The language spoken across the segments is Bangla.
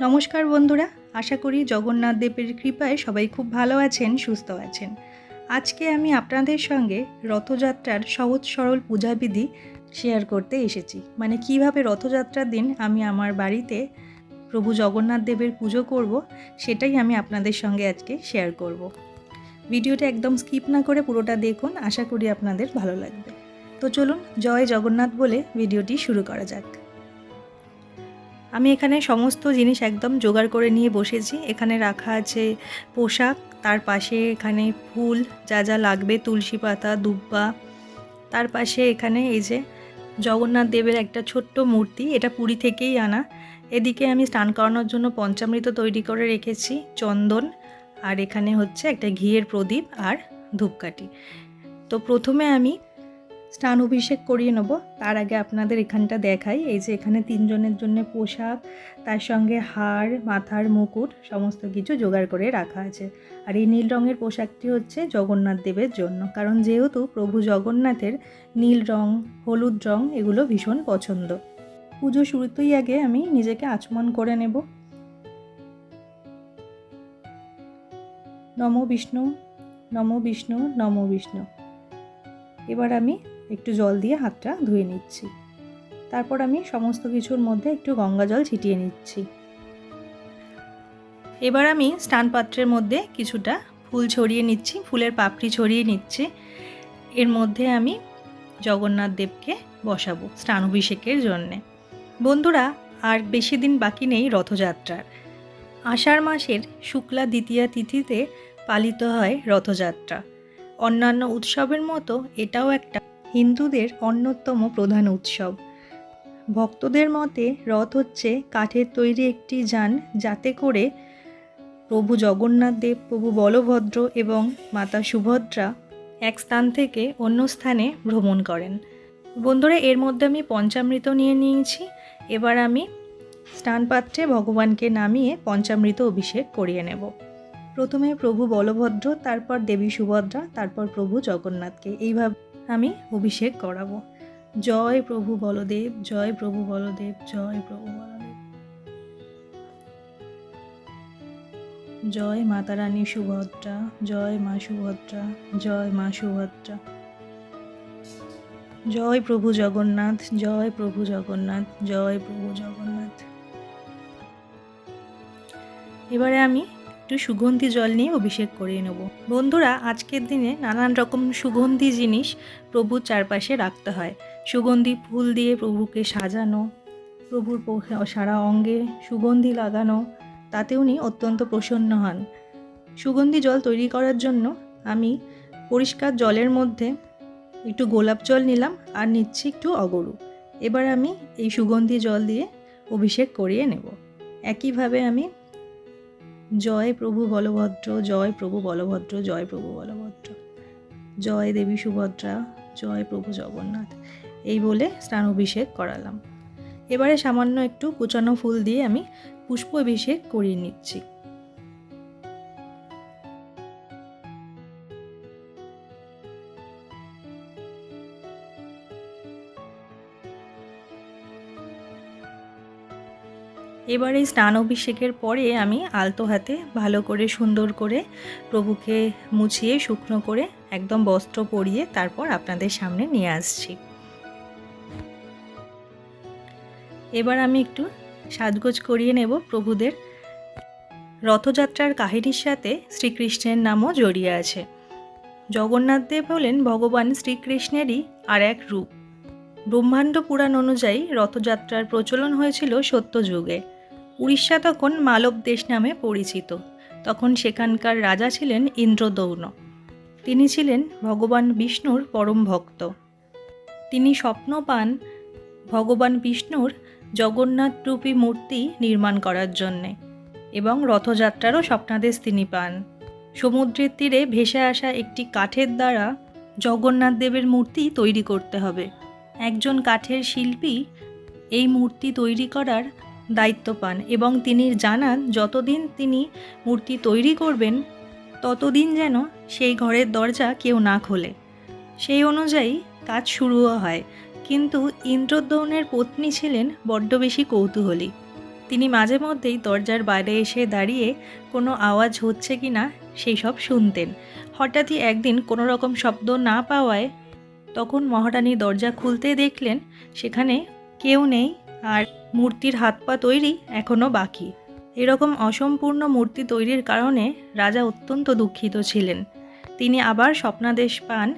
নমস্কার বন্ধুরা, আশা করি জগন্নাথ দেবের কৃপায় সবাই খুব ভালো আছেন, সুস্থ আছেন। আজকে আমি আপনাদের সঙ্গে রথযাত্রার সহজ সরল পূজাবিধি শেয়ার করতে এসেছি। মানে কীভাবে রথযাত্রার দিন আমি আমার বাড়িতে প্রভু জগন্নাথ দেবের পুজো করব, সেটাই আমি আপনাদের সঙ্গে আজকে শেয়ার করব। ভিডিওটা একদম স্কিপ না করে পুরোটা দেখুন, আশা করি আপনাদের ভালো লাগবে। তো চলুন, জয় জগন্নাথ বলে ভিডিওটি শুরু করা যাক। আমি এখানে সমস্ত জিনিস একদম জোগাড় করে নিয়ে বসেছি। এখানে রাখা আছে পোশাক, তার পাশে এখানে ফুল, যা যা লাগবে, তুলসী পাতা, দুব্বা। তার পাশে এখানে এই যে জগন্নাথ দেবের একটা ছোট্ট মূর্তি, এটা পুরী থেকেই আনা। এদিকে আমি স্নান করানোর জন্য পঞ্চামৃত তৈরি করে রেখেছি, চন্দন, আর এখানে হচ্ছে একটা ঘিয়ের প্রদীপ আর ধূপকাঠি। তো প্রথমে আমি স্নান অভিষেক করিয়ে নেব। তার আগে আপনাদের এখানটা দেখাই। এই যে এখানে তিনজনের জন্য পোশাক, তার সঙ্গে হার, মাথার মুকুট, সমস্ত কিছু জোগাড় করে রাখা আছে। আর এই নীল রঙের পোশাকটি হচ্ছে জগন্নাথ দেবের জন্য। কারণ যেহেতু প্রভু জগন্নাথের নীল রং, হলুদ রং এগুলো ভীষণ পছন্দ। পুজো শুরুতেই আগে আমি নিজেকে আচমন করে নেব। নম বিষ্ণু নম বিষ্ণু নম বিষ্ণু। এবার আমি একটু জল দিয়ে হাতটা ধুয়ে নিচ্ছি। তারপর আমি সমস্ত কিছুর মধ্যে একটু গঙ্গা জল ছিটিয়ে নিচ্ছি। এবার আমি স্নান পাত্রের মধ্যে কিছুটা ফুল ছড়িয়ে নিচ্ছি, ফুলের পাপড়ি ছড়িয়ে নিচ্ছি। এর মধ্যে আমি জগন্নাথ দেবকে বসাবো স্নান অভিষেকের জন্যে। বন্ধুরা, আর বেশি দিন বাকি নেই রথযাত্রার। আষাঢ় মাসের শুক্লা দ্বিতীয়া তিথিতে পালিত হয় রথযাত্রা। অন্যান্য উৎসবের মতো এটাও একটা হিন্দুদের অন্যতম প্রধান উৎসব। ভক্তদের মতে রথ হচ্ছে কাঠের তৈরি একটি যান যাতে করে প্রভু জগন্নাথ দেব, প্রভু বলভদ্র এবং মাতা সুভদ্রা এক স্থান থেকে অন্য স্থানে ভ্রমণ করেন। বন্ধুরা, এর মধ্যে আমি পঞ্চামৃত নিয়ে নিয়েছি। এবার আমি স্নান পাত্রে ভগবানকে নামিয়ে পঞ্চামৃত অভিষেক করিয়ে নেব। প্রথমে প্রভু বলভদ্র, তারপর দেবী সুভদ্রা, তারপর প্রভু জগন্নাথকে। এইভাবে আমি অভিষেক করাবো। জয় প্রভু বলদেব, জয় প্রভু বলদেব, জয় প্রভু বলদেব। জয় মাতা রানী সুভদ্রা, জয় মা সুভদ্রা, জয় মা সুভদ্রা। জয় প্রভু জগন্নাথ, জয় প্রভু জগন্নাথ, জয় প্রভু জগন্নাথ। এবারে আমি একটু সুগন্ধি জল নিয়ে অভিষেক করিয়ে নেব। বন্ধুরা, আজকের দিনে নানান রকম সুগন্ধি জিনিস প্রভুর চারপাশে রাখতে হয়। সুগন্ধি ফুল দিয়ে প্রভুকে সাজানো, প্রভুর সারা অঙ্গে সুগন্ধি লাগানো, তাতে উনি অত্যন্ত প্রসন্ন হন। সুগন্ধি জল তৈরি করার জন্য আমি পরিষ্কার জলের মধ্যে একটু গোলাপ জল নিলাম আর নিচ্ছি একটু অগরু। এবার আমি এই সুগন্ধি জল দিয়ে অভিষেক করিয়ে নেব। একইভাবে আমি জয় প্রভু বলভদ্র, জয় প্রভু বলভদ্র, জয় প্রভু বলভদ্র। জয় দেবী সুভদ্রা, জয় প্রভু জগন্নাথ। এই বলে স্নান অভিষেক করালাম। এবারে সামান্য একটু কুচানো ফুল দিয়ে আমি পুষ্প অভিষেক করিয়ে নিচ্ছি। এবার এই স্নান অভিষেকের পরে আমি আলতো হাতে ভালো করে সুন্দর করে প্রভুকে মুছিয়ে শুকনো করে একদম বস্ত্র পরিয়ে তারপর আপনাদের সামনে নিয়ে আসছি। এবার আমি একটু সাজগোজ করিয়ে নেব প্রভুদের। রথযাত্রার কাহিনীর সাথে শ্রীকৃষ্ণের নামও জড়িয়ে আছে। জগন্নাথ দেব হলেন ভগবান শ্রীকৃষ্ণেরই আর এক রূপ। ব্রহ্মাণ্ড পুরাণ অনুযায়ী রথযাত্রার প্রচলন হয়েছিল সত্য যুগে উড়িষ্যা তখন মালব দেশ নামে পরিচিত। তখন সেখানকার রাজা ছিলেন ইন্দ্রদৌন তিনি ছিলেন ভগবান বিষ্ণুর পরম ভক্ত। তিনি স্বপ্ন পান ভগবান বিষ্ণুর জগন্নাথরূপী মূর্তি নির্মাণ করার জন্যে এবং রথযাত্রারও স্বপ্নাদেশ তিনি পান। সমুদ্রের তীরে ভেসে আসা একটি কাঠের দ্বারা জগন্নাথ দেবের মূর্তি তৈরি করতে হবে। একজন কাঠের শিল্পী এই মূর্তি তৈরি করার দায়িত্ব পান এবং তিনি জানান, যতদিন তিনি মূর্তি তৈরি করবেন, ততদিন যেন সেই ঘরের দরজা কেউ না খোলে। সেই অনুযায়ী কাজ শুরুও হয়। কিন্তু ইন্দ্রদ্যৌনের পত্নী ছিলেন বড্ড বেশি কৌতূহলী। তিনি মাঝে মধ্যেই দরজার বাইরে এসে দাঁড়িয়ে কোনো আওয়াজ হচ্ছে কি না সেই সব শুনতেন। হঠাৎই একদিন কোনো রকম শব্দ না পাওয়ায় তখন মহারানী দরজা খুলতে দেখলেন সেখানে কেউ নেই। আর মূর্তির হাত পা তৈরি এখনও বাকি। এরকম অসম্পূর্ণ মূর্তি তৈরির কারণে রাজা অত্যন্ত দুঃখিত ছিলেন। তিনি আবার স্বপ্নাদেশ পান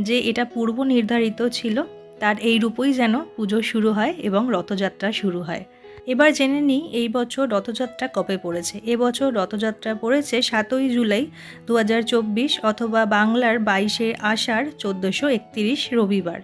যে এটা পূর্ব নির্ধারিত ছিল, তার এই রূপই যেন পুজো শুরু হয় এবং রথযাত্রা শুরু হয়। এবার জেনে নিই, এই বছর রথযাত্রা কবে পড়েছে। এবছর রথযাত্রা পড়েছে সাতই জুলাই দু হাজার চব্বিশ অথবা বাংলার বাইশে আষাঢ় চোদ্দোশো একতিরিশ রবিবার।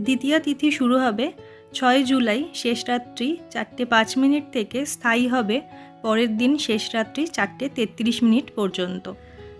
দ্বিতীয় তিথি শুরু হবে ছয় জুলাই শেষ রাত্রি চারটে পাঁচ মিনিট থেকে স্থায়ী হবে পরের দিন শেষ রাত্রি চারটে তেত্রিশ মিনিট পর্যন্ত।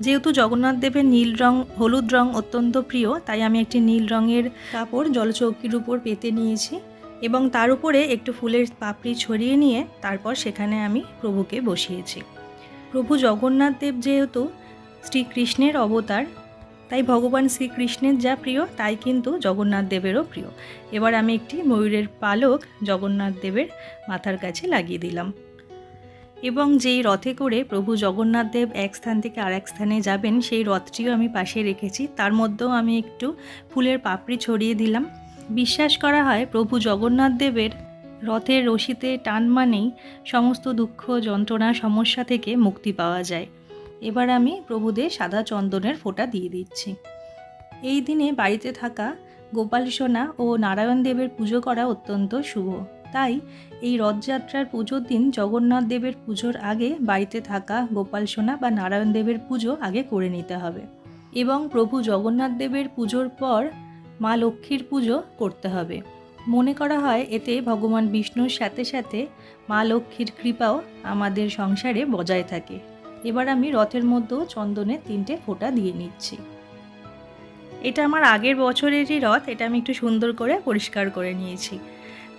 যেহেতু জগন্নাথ দেবের নীল রং, হলুদ রং অত্যন্ত প্রিয়, তাই আমি একটি নীল রঙের কাপড় জলচৌকির উপর পেতে নিয়েছি এবং তার উপরে একটু ফুলের পাপড়ি ছড়িয়ে নিয়ে তারপর সেখানে আমি প্রভুকে বসিয়েছি। প্রভু জগন্নাথ দেব যেহেতু শ্রীকৃষ্ণের অবতার তাই ভগবান শ্রীকৃষ্ণের যা প্রিয়, তাই কিন্তু জগন্নাথ দেবেরও প্রিয়। এবার আমি একটি ময়ূরের পালক জগন্নাথ দেবের মাথার কাছে লাগিয়ে দিলাম। এবং যেই রথে করে প্রভু জগন্নাথ দেব এক স্থান থেকে আর এক স্থানে যাবেন, সেই রথটিও আমি পাশে রেখেছি। তার মধ্যেও আমি একটু ফুলের পাপড়ি ছড়িয়ে দিলাম। বিশ্বাস করা হয়, প্রভু জগন্নাথ দেবের রথের রশিতে টান মানেই সমস্ত দুঃখ, যন্ত্রণা, সমস্যা থেকে মুক্তি পাওয়া যায়। এবার আমি প্রভুদের সাদা চন্দনের ফোঁটা দিয়ে দিচ্ছি। এই দিনে বাড়িতে থাকা গোপাল সোনা ও নারায়ণ দেবের পুজো করা অত্যন্ত শুভ। তাই এই রথযাত্রার পুজোর দিন জগন্নাথ দেবের পুজোর আগে বাড়িতে থাকা গোপাল সোনা বা নারায়ণ দেবের পুজো আগে করে নিতে হবে এবং প্রভু জগন্নাথ দেবের পুজোর পর মা লক্ষ্মীর পুজো করতে হবে। মনে করা হয় এতে ভগবান বিষ্ণুর সাথে সাথে মা লক্ষ্মীর কৃপাও আমাদের সংসারে বজায় থাকে। এবার আমি রথের মধ্যেও চন্দনের তিনটে ফোঁটা দিয়ে নিচ্ছি। এটা আমার আগের বছরেরই রথ, এটা আমি একটু সুন্দর করে পরিষ্কার করে নিয়েছি।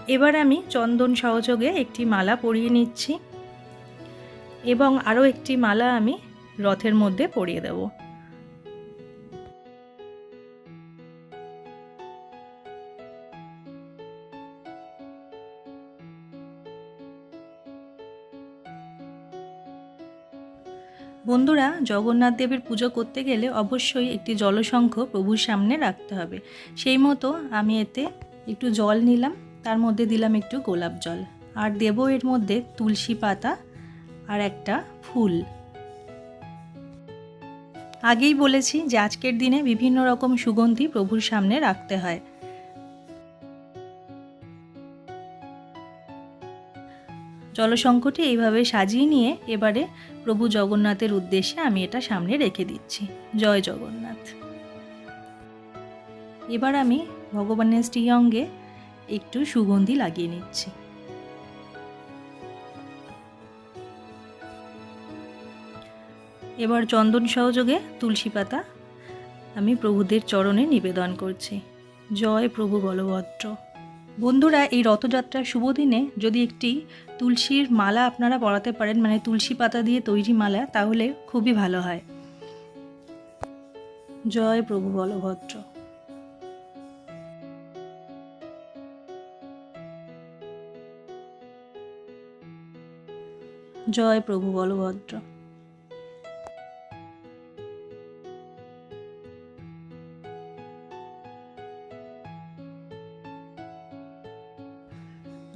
এবার আমি চন্দন সহযোগে একটি মালা পরিয়ে নিচ্ছি এবং আরও একটি মালা আমি রথের মধ্যে পরিয়ে দেবো। বন্ধুরা, জগন্নাথ দেবের পুজো করতে গেলে অবশ্যই একটি জলসংখ্য প্রভুর সামনে রাখতে হবে। সেই মতো আমি এতে একটু জল নিলাম, তার মধ্যে দিলাম একটু গোলাপ জল। আর দেব এর মধ্যে তুলসী পাতা আর একটা ফুল। আগেই বলেছি যে আজকের দিনে বিভিন্ন রকম সুগন্ধি প্রভুর সামনে রাখতে হয়। জলশঙ্কটি এইভাবে সাজিয়ে নিয়ে এবারে প্রভু জগন্নাথের উদ্দেশ্যে আমি এটা সামনে রেখে দিচ্ছি। জয় জগন্নাথ। এবার আমি ভগবানের শ্রীঅঙ্গে একটু সুগন্ধি লাগিয়ে নিচ্ছি। এবার চন্দন সহযোগে তুলসী পাতা আমি প্রভুদের চরণে নিবেদন করছি। জয় প্রভু বলভদ্র। বন্ধুরা, এই রথযাত্রার শুভ দিনে যদি একটি তুলসীর মালা আপনারা পরাতে পারেন মানে তুলসী পাতা দিয়ে তৈরি মালা, তাহলে খুবই ভালো হয়। জয় প্রভু বলভদ্র। জয় প্রভু বলভদ্র।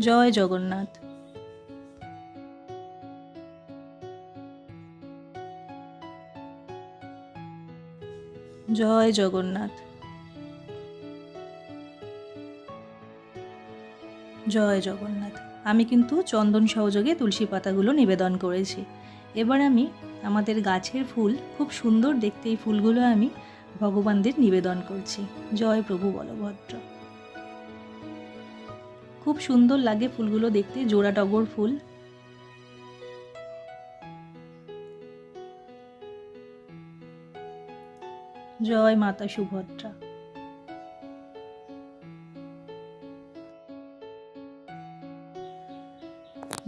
জয় জগন্নাথ। জয় জগন্নাথ। জয় জগন্নাথ। আমি কিন্তু চন্দন সহযোগে তুলসী পাতাগুলো নিবেদন করেছি। এবার আমি আমাদের গাছের ফুল, খুব সুন্দর দেখতে এই ফুলগুলো আমি ভগবানদের নিবেদন করছি। জয় প্রভু বলভদ্র। খুব সুন্দর লাগে ফুলগুলো দেখতে, জোড়া টগর ফুল। জয় মাতা সুভদ্রা।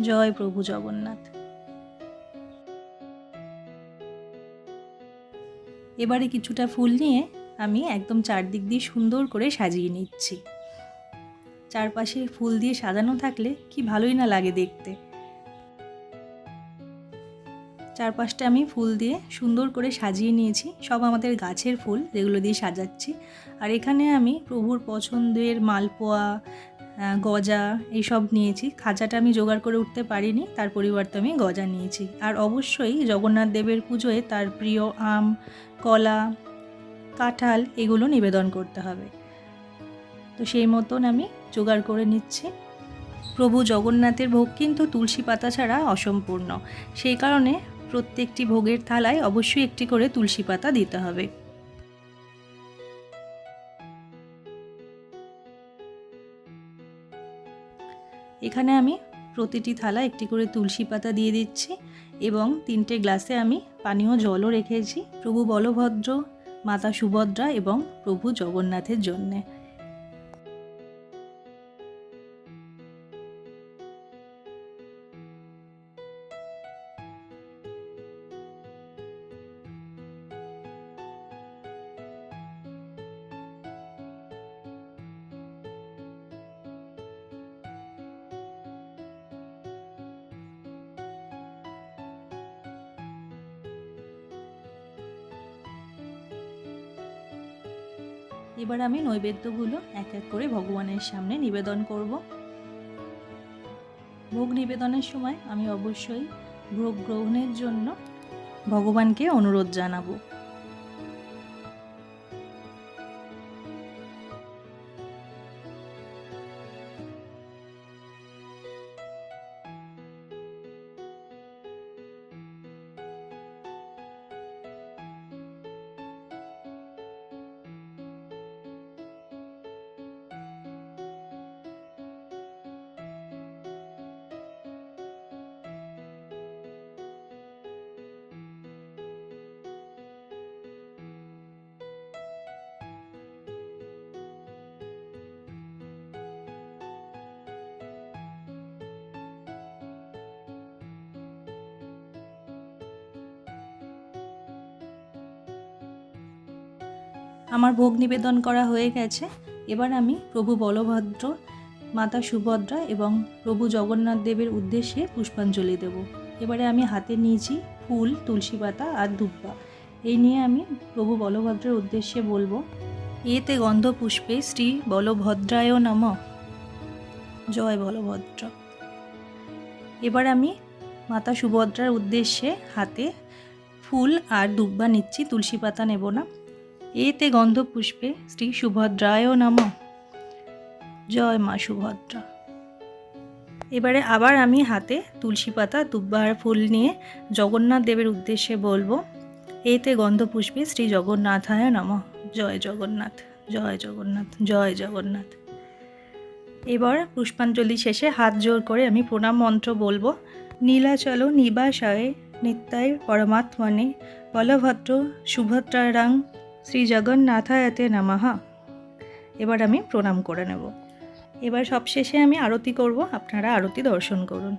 জয় প্রভু জগন্নাথ। এবারে কিছুটা ফুল নিয়ে আমি একদম চারদিক দিয়ে সুন্দর করে সাজিয়ে নিচ্ছি। চারপাশে ফুল দিয়ে সাজানো থাকলে কি ভালোই না লাগে দেখতে। চারপাশটা আমি ফুল দিয়ে সুন্দর করে সাজিয়ে নিয়েছি। সব আমাদের গাছের ফুল যেগুলো দিয়ে সাজাচ্ছি। আর এখানে আমি প্রভুর পছন্দের মালপোয়া গজা এইসব নিয়েছি। খাজাটা আমি জোগাড় করে উঠতে পারিনি, তার পরিবর্তে আমি গজা নিয়েছি। আর অবশ্যই জগন্নাথ দেবের পুজোয় তার প্রিয় আম, কলা, কাঁঠাল এগুলো নিবেদন করতে হবে। তো সেই মতন আমি জোগাড় করে নিচ্ছি। প্রভু জগন্নাথের ভোগ কিন্তু তুলসী পাতা ছাড়া অসম্পূর্ণ। সেই কারণে প্রত্যেকটি ভোগের থালায় অবশ্যই একটি করে তুলসী পাতা দিতে হবে। এখানে আমি প্রতিটি থালা একটি করে তুলসী পাতা দিয়ে দিচ্ছি এবং তিনটে গ্লাসে আমি পানীয় জলও রেখেছি। প্রভু বলভদ্র, মাতা সুভদ্রা এবং প্রভু জগন্নাথের জন্যে। এবার আমি নৈবেদ্যগুলো এক এক করে ভগবানের সামনে নিবেদন করব। ভোগ নিবেদনের সময় আমি অবশ্যই ভোগ গ্রহণের জন্য ভগবানকে অনুরোধ জানাব। আমার ভোগ নিবেদন করা হয়ে গেছে। এবার আমি প্রভু বলভদ্র, মাতা সুভদ্রা এবং প্রভু জগন্নাথ দেবের উদ্দেশ্যে পুষ্পাঞ্জলি দেব। এবারে আমি হাতে নিয়েছি ফুল, তুলসী পাতা আর দুব্বা এই নিয়ে আমি প্রভু বলভদ্রের উদ্দেশ্যে বলব, এতে গন্ধ পুষ্পে শ্রী বলভদ্রায় নম। জয় বলভদ্র। এবার আমি মাতা সুভদ্রার উদ্দেশ্যে হাতে ফুল আর দুব্বা নিচ্ছি, তুলসী পাতা নেব না। এতে গন্ধ পুষ্পে শ্রী সুভদ্রায় নম। জয় মা সুভদ্রা। এবারে আবার আমি হাতে তুলসী পাতা, দুব্বার ফুল নিয়ে জগন্নাথ দেবের উদ্দেশ্যে বলব, এতে গন্ধ পুষ্পে শ্রী জগন্নাথায় নম। জয় জগন্নাথ জয় জগন্নাথ জয় জগন্নাথ। এবার পুষ্পাঞ্জলি শেষে হাত জোর করে আমি প্রণাম মন্ত্র বলব, নীলাচল নিবাসায় নিত্যায় পরমাত্মনে বলভদ্র সুভদ্রারাং শ্রী জগন্নাথায়তে নামাহা এবার আমি প্রণাম করে নেব। এবার সবশেষে আমি আরতি করব। আপনারা আরতি দর্শন করুন।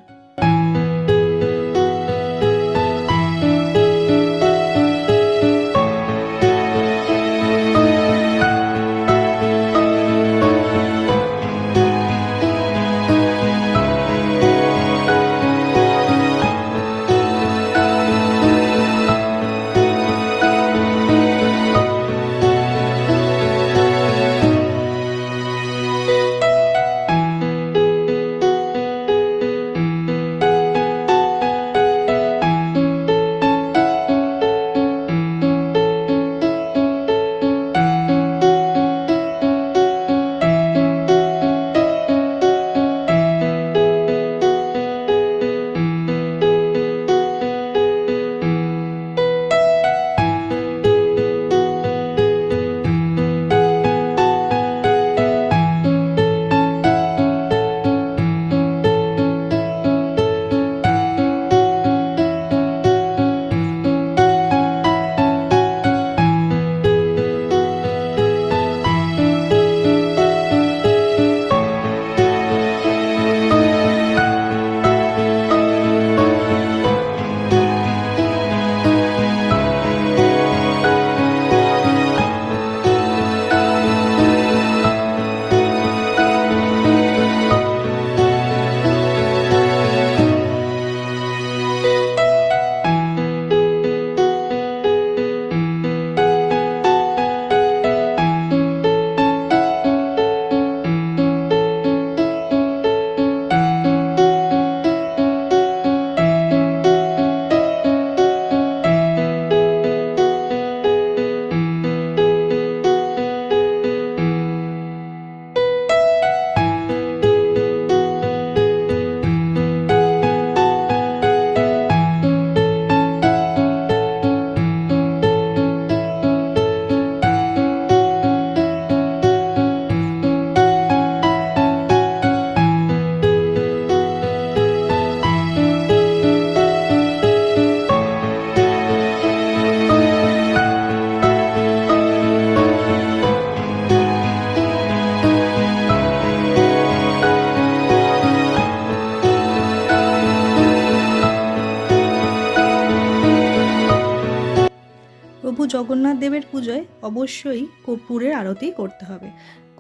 জগন্নাথ দেবের পুজোয় অবশ্যই কর্পূরের আরতি করতে হবে।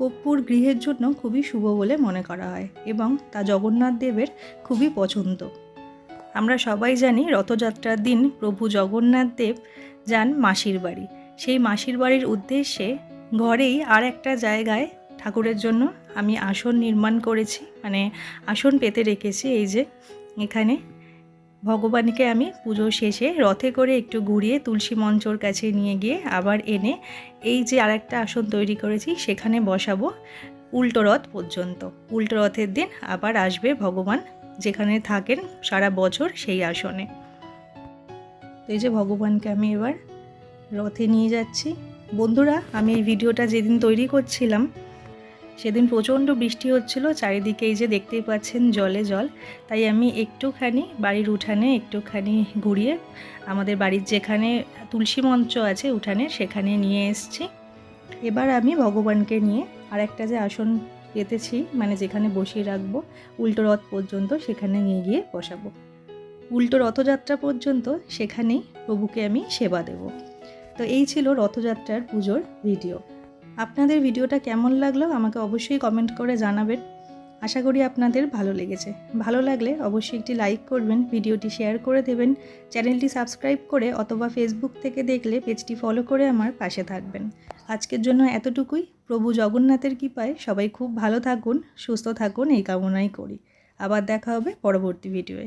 কর্পূর গৃহের জন্য খুবই শুভ বলে মনে করা হয় এবং তা জগন্নাথ দেবের খুবই পছন্দ। আমরা সবাই জানি রথযাত্রার দিন প্রভু জগন্নাথ দেব যান মাসির বাড়ি। সেই মাসির বাড়ির উদ্দেশ্যে ঘরেই আর একটা জায়গায় ঠাকুরের জন্য আমি আসন নির্মাণ করেছি মানে আসন পেতে রেখেছি, এই যে এখানে ভগবানকে আমি পুজো শেষে রথে করে একটু ঘুরিয়ে তুলসী মঞ্চর কাছে নিয়ে গিয়ে আবার এনে এই যে আরেকটা আসন তৈরি করেছি, সেখানে বসাবো উল্টো রথ পর্যন্ত। উল্টো রথের দিন আবার আসবে ভগবান, যেখানে থাকেন সারা বছর সেই আসনে। এই যে ভগবানকে আমি এবার রথে নিয়ে যাচ্ছি। বন্ধুরা, আমি এই ভিডিওটা যেদিন তৈরি করছিলাম সেদিন প্রচণ্ড বৃষ্টি হচ্ছিল, চারিদিকে এই যে দেখতেই পাচ্ছেন জলে জল। তাই আমি একটুখানি বাড়ির উঠানে একটুখানি ঘুরিয়ে আমাদের বাড়ির যেখানে তুলসী মঞ্চ আছে উঠানে সেখানে নিয়ে এসেছি। এবার আমি ভগবানকে নিয়ে আর একটা যে আসন পেতেছি মানে যেখানে বসিয়ে রাখব, উল্টো রথ পর্যন্ত সেখানে নিয়ে গিয়ে বসাবো। উল্টো রথযাত্রা পর্যন্ত সেখানেই প্রভুকে আমি সেবা দেব। তো এই ছিল রথযাত্রার পুজোর ভিডিও। আপনাদের ভিডিওটা কেমন লাগল আমাকে অবশ্যই কমেন্ট করে জানাবেন। আশা করি আপনাদের ভালো লেগেছে। ভালো লাগলে অবশ্যই একটি লাইক করবেন, ভিডিওটি শেয়ার করে দেবেন চ্যানেলটি সাবস্ক্রাইব করে অথবা ফেসবুক থেকে দেখলে পেজটি ফলো করে আমার পাশে থাকবেন। আজকের জন্য এতটুকুই। প্রভু জগন্নাথের কৃপায় সবাই খুব ভালো থাকুন, সুস্থ থাকুন, এই কামনাই করি। আবার দেখা হবে পরবর্তী ভিডিওয়ে